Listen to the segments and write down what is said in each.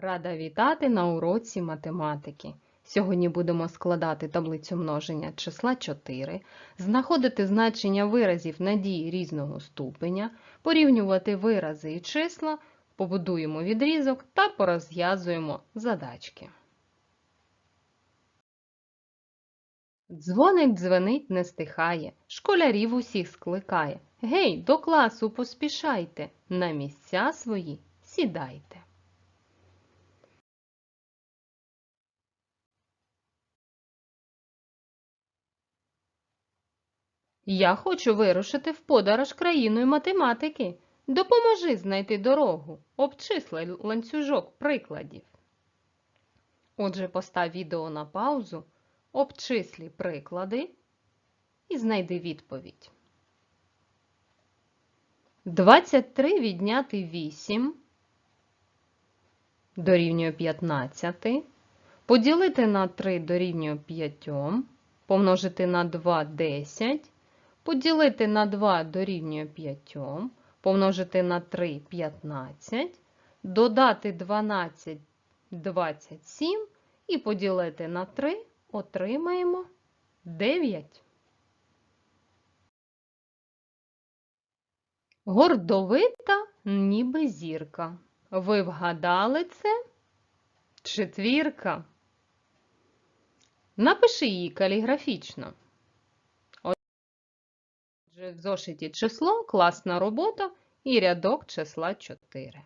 Рада вітати на уроці математики. Сьогодні будемо складати таблицю множення числа 4, знаходити значення виразів на дії різного ступеня, порівнювати вирази і числа, побудуємо відрізок та порозв'язуємо задачки. Дзвоник дзвенить не стихає, школярів усіх скликає. Гей, до класу поспішайте, на місця свої сідайте. Я хочу вирушити в подорож країною математики. Допоможи знайти дорогу, обчисли ланцюжок прикладів. Отже, постав відео на паузу, обчислі приклади і знайди відповідь. 23 відняти 8 дорівнює 15, поділити на 3 дорівнює 5, помножити на 2 – 10, поділити на 2 дорівнює 5, помножити на 3 – 15, додати 12 – 27 і поділити на 3 отримаємо 9. Гордовита, ніби зірка. Ви вгадали це? Четвірка. Напиши її каліграфічно. Отже, в зошиті число, класна робота і рядок числа 4.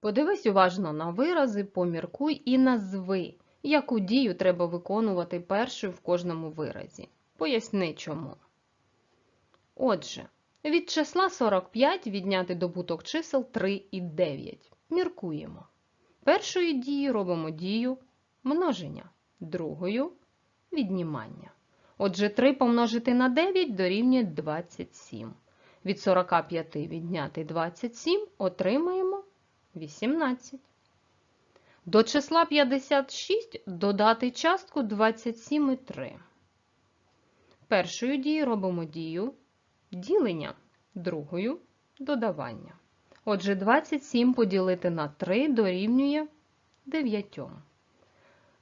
Подивись уважно на вирази, поміркуй і назви, яку дію треба виконувати першою в кожному виразі. Поясни чому. Отже, від числа 45 відняти добуток чисел 3 і 9. Міркуємо. Першою дією робимо дію множення, другою віднімання. Отже, 3 помножити на 9 дорівнює 27. Від 45 відняти 27 отримаємо 18. До числа 56 додати частку 27 і 3. Першою дією робимо дію ділення, другою додавання. Отже, 27 поділити на 3 дорівнює 9.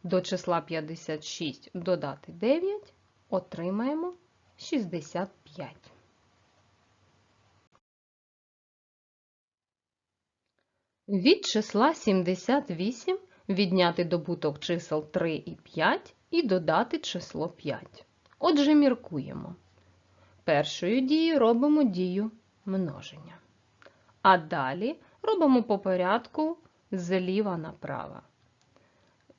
До числа 56 додати 9 отримаємо 65. Від числа 78 відняти добуток чисел 3 і 5 і додати число 5. Отже, міркуємо. Першою дією робимо дію множення. А далі робимо по порядку зліва направо.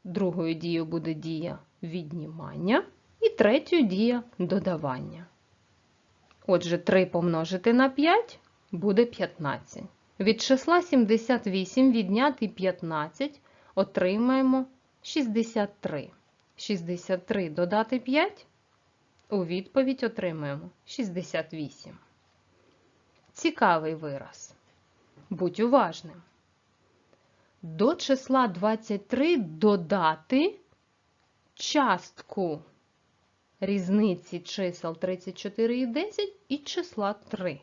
Другою дією буде дія віднімання і третьою дія додавання. Отже, 3 помножити на 5 буде 15. Від числа 78 відняти 15 отримаємо 63. 63 додати 5 у відповідь отримаємо 68. Цікавий вираз. Будь уважним. До числа 23 додати частку різниці чисел 34 і 10 і числа 3.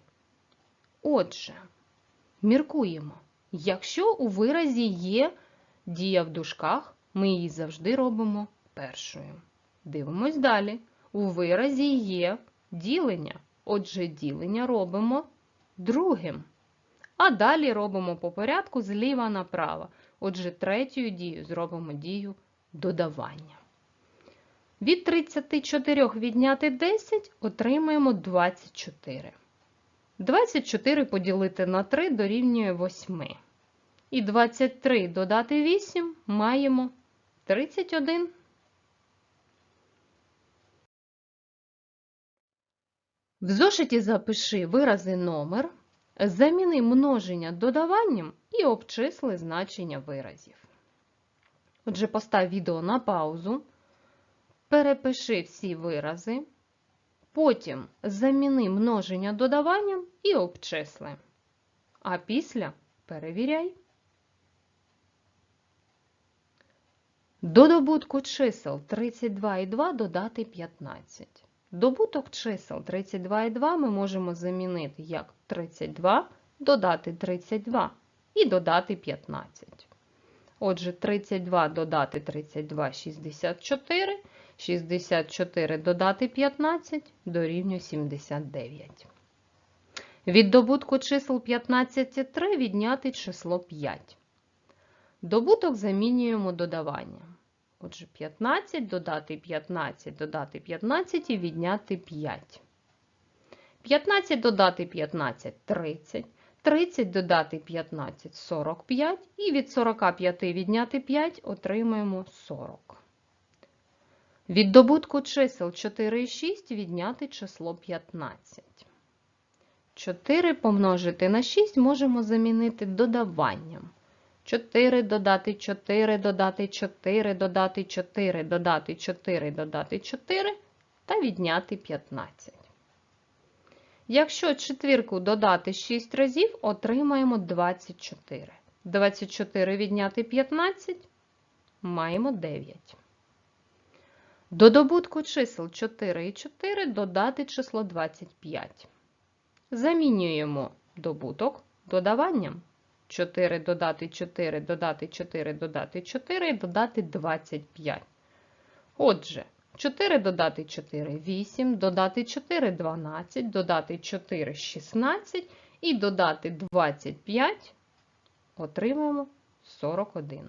Отже, міркуємо. Якщо у виразі є дія в дужках, ми її завжди робимо першою. Дивимось далі. У виразі є ділення. Отже, ділення робимо другим. А далі робимо по порядку зліва направо. Отже, третьою дією зробимо дію додавання. Від 34 відняти 10 отримаємо 24. 24 поділити на 3 дорівнює 8. І 23 додати 8 маємо 31. В зошиті запиши вирази номер, заміни множення додаванням і обчисли значення виразів. Отже, постав відео на паузу, перепиши всі вирази, потім заміни множення додаванням і обчисли. А після перевіряй. До добутку чисел 32 і 2 додати 15. Добуток чисел 32 і 2 ми можемо замінити як 32 додати 32 і додати 15. Отже, 32 додати 32 – 64. 64 додати 15 дорівнює 79. Від добутку чисел 15 і 3 відняти число 5. Добуток замінюємо додаванням. Отже, 15 додати 15, додати 15 і відняти 5. 15 додати 15 – 30. 30 додати 15 – 45. І від 45 відняти 5 отримаємо 40. Від добутку чисел 4 і 6 відняти число 15. 4 помножити на 6 можемо замінити додаванням. 4 додати 4, додати 4, додати 4, додати 4, додати 4 та відняти 15. Якщо четвірку додати 6 разів, отримаємо 24. 24 відняти 15 маємо 9. До добутку чисел 4 і 4 додати число 25. Замінюємо добуток додаванням. 4 додати 4, додати 4, додати 4 і додати 25. Отже, 4 додати 4 8, додати 4 12, додати 4 16 і додати 25 отримаємо 41.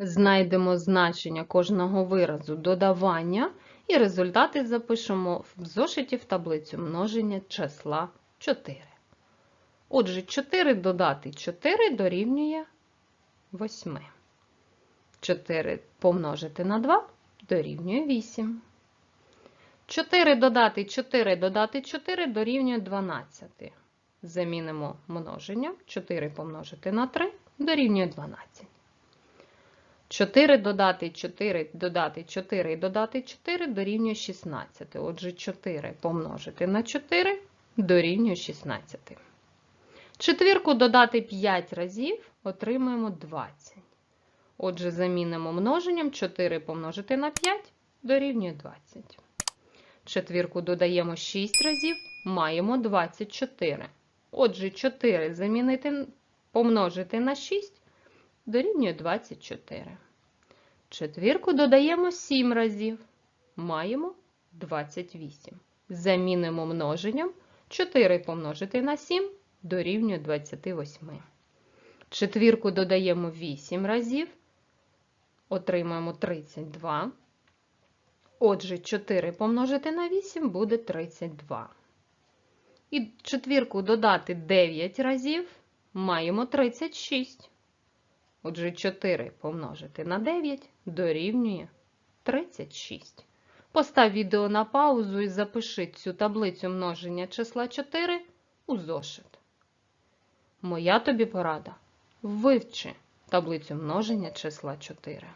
Знайдемо значення кожного виразу додавання і результати запишемо в зошиті в таблицю множення числа 4. Отже, 4 додати 4 дорівнює 8. 4 помножити на 2 дорівнює 8. 4 додати 4 додати 4 дорівнює 12. Замінимо множення. 4 помножити на 3 дорівнює 12. 4 додати 4, додати 4 і додати 4 дорівнює 16. Отже, 4 помножити на 4 дорівнює 16. Четвірку додати 5 разів отримаємо 20. Отже, замінимо множенням 4 помножити на 5 дорівнює 20. Четвірку додаємо 6 разів, маємо 24. Отже, 4 замінити, помножити на 6 дорівнює 24. Четвірку додаємо 7 разів. Маємо 28. Замінимо множенням 4 помножити на 7 дорівнює 28. Четвірку додаємо 8 разів. Отримаємо 32. Отже, 4 помножити на 8 буде 32. І четвірку додати 9 разів. Маємо 36. Отже, 4 помножити на 9 дорівнює 36. Постав відео на паузу і запиши цю таблицю множення числа 4 у зошит. Моя тобі порада. Вивчи таблицю множення числа 4.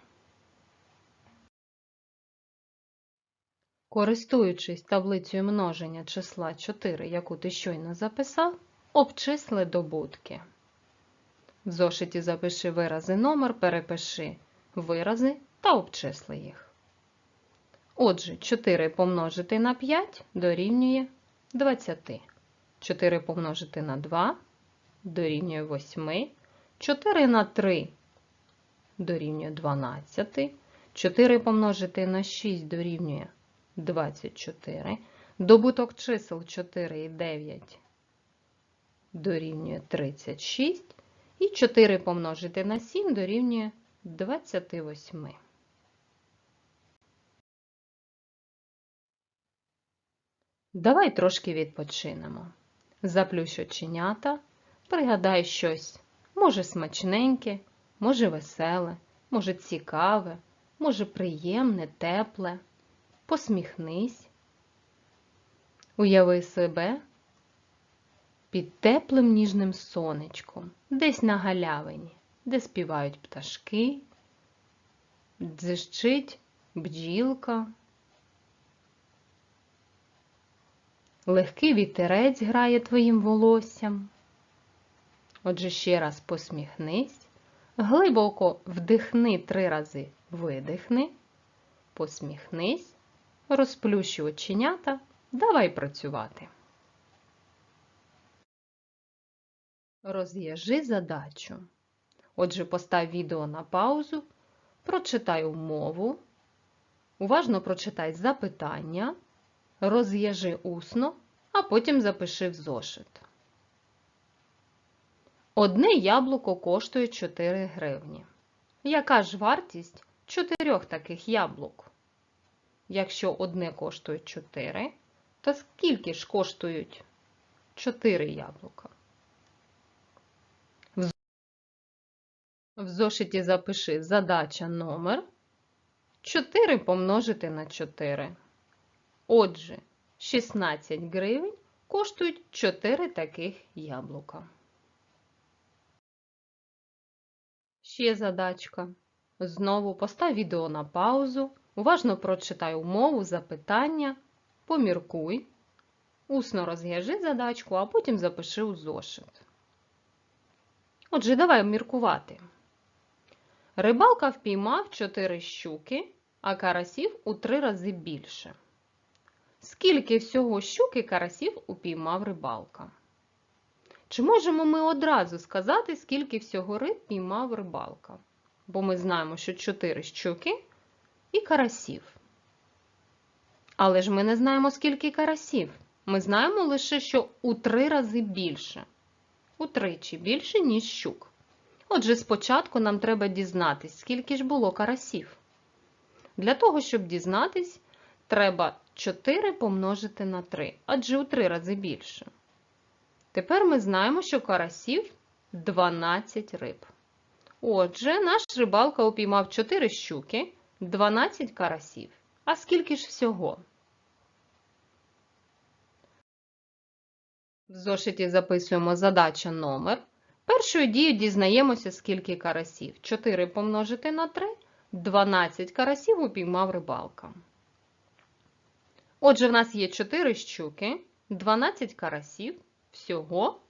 Користуючись таблицею множення числа 4, яку ти щойно записав, обчисли добутки. В зошиті запиши вирази номер, перепиши вирази та обчисли їх. Отже, 4 помножити на 5 дорівнює 20. 4 помножити на 2 дорівнює 8. 4 на 3 дорівнює 12. 4 помножити на 6 дорівнює 24. Добуток чисел 4 і 9 дорівнює 36. І 4 помножити на 7 дорівнює 28. Давай трошки відпочинемо. Заплющ оченята, пригадай щось, може смачненьке, може веселе, може цікаве, може приємне, тепле. Посміхнись. Уяви себе під теплим ніжним сонечком, десь на галявині, де співають пташки, дзищить бджілка. Легкий вітерець грає твоїм волоссям. Отже, ще раз посміхнись, глибоко вдихни три рази, видихни, посміхнись, розплющу оченята, давай працювати. Розв'яжи задачу. Отже, постав відео на паузу, прочитай умову, уважно прочитай запитання, розв'яжи усно, а потім запиши в зошит. Одне яблуко коштує 4 гривні. Яка ж вартість чотирьох таких яблук? Якщо одне коштує 4, то скільки ж коштують 4 яблука? В зошиті запиши задача номер 4 помножити на 4. Отже, 16 гривень коштують 4 таких яблука. Ще задачка. Знову постав відео на паузу, уважно прочитай умову, запитання, поміркуй, усно розв'яжи задачку, а потім запиши у зошит. Отже, давай міркувати. Рибалка впіймав 4 щуки, а карасів у 3 рази більше. Скільки всього щук і карасів упіймав рибалка? Чи можемо ми одразу сказати, скільки всього риб піймав рибалка? Бо ми знаємо, що 4 щуки і карасів. Але ж ми не знаємо, скільки карасів. Ми знаємо лише, що у 3 рази більше. Утричі більше, ніж щук. Отже, спочатку нам треба дізнатись, скільки ж було карасів. Для того, щоб дізнатись, треба 4 помножити на 3, адже у 3 рази більше. Тепер ми знаємо, що карасів 12 риб. Отже, наш рибалка упіймав 4 щуки, 12 карасів. А скільки ж всього? В зошиті записуємо задача номер. Першою дією дізнаємося, скільки карасів. 4 помножити на 3, 12 карасів упіймав рибалка. Отже, в нас є 4 щуки, 12 карасів, всього.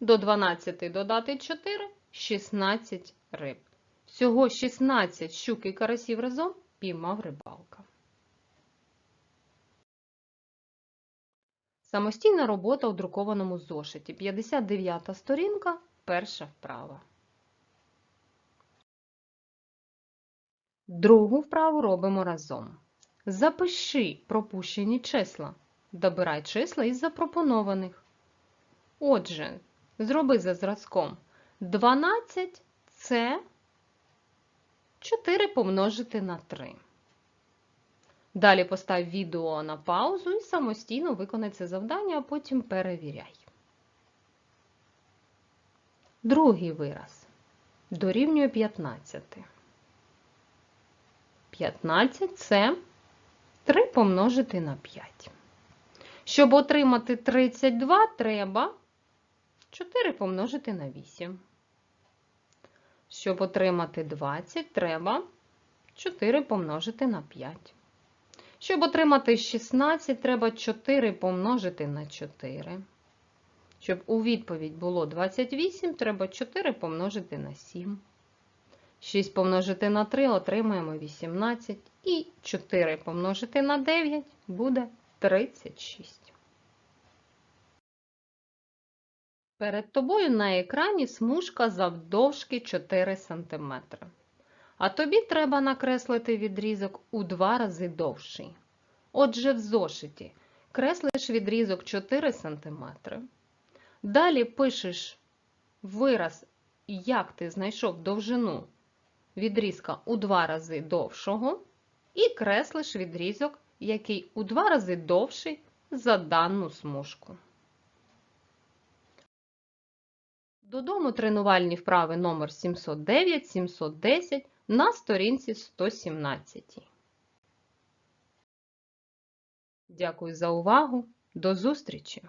До 12 додати 4, 16 риб. Всього 16 щук і карасів разом піймав рибалка. Самостійна робота у друкованому зошиті. 59 сторінка, перша вправа. Другу вправу робимо разом. Запиши пропущені числа. Добирай числа із запропонованих. Отже, зроби за зразком 12 це 4 помножити на 3. Далі постав відео на паузу і самостійно виконай це завдання, а потім перевіряй. Другий вираз дорівнює 15. 15 це 3 помножити на 5. Щоб отримати 32, треба 4 помножити на 8. Щоб отримати 20, треба 4 помножити на 5. Щоб отримати 16, треба 4 помножити на 4. Щоб у відповідь було 28, треба 4 помножити на 7. 6 помножити на 3 отримаємо 18. І 4 помножити на 9 буде 36. Перед тобою на екрані смужка завдовжки 4 см. А тобі треба накреслити відрізок у два рази довший. Отже, в зошиті креслиш відрізок 4 см. Далі пишеш вираз, як ти знайшов довжину відрізка у два рази довшого, і креслиш відрізок, який у два рази довший за дану смужку. Додому тренувальні вправи номер 709, 710 на сторінці 117. Дякую за увагу. До зустрічі!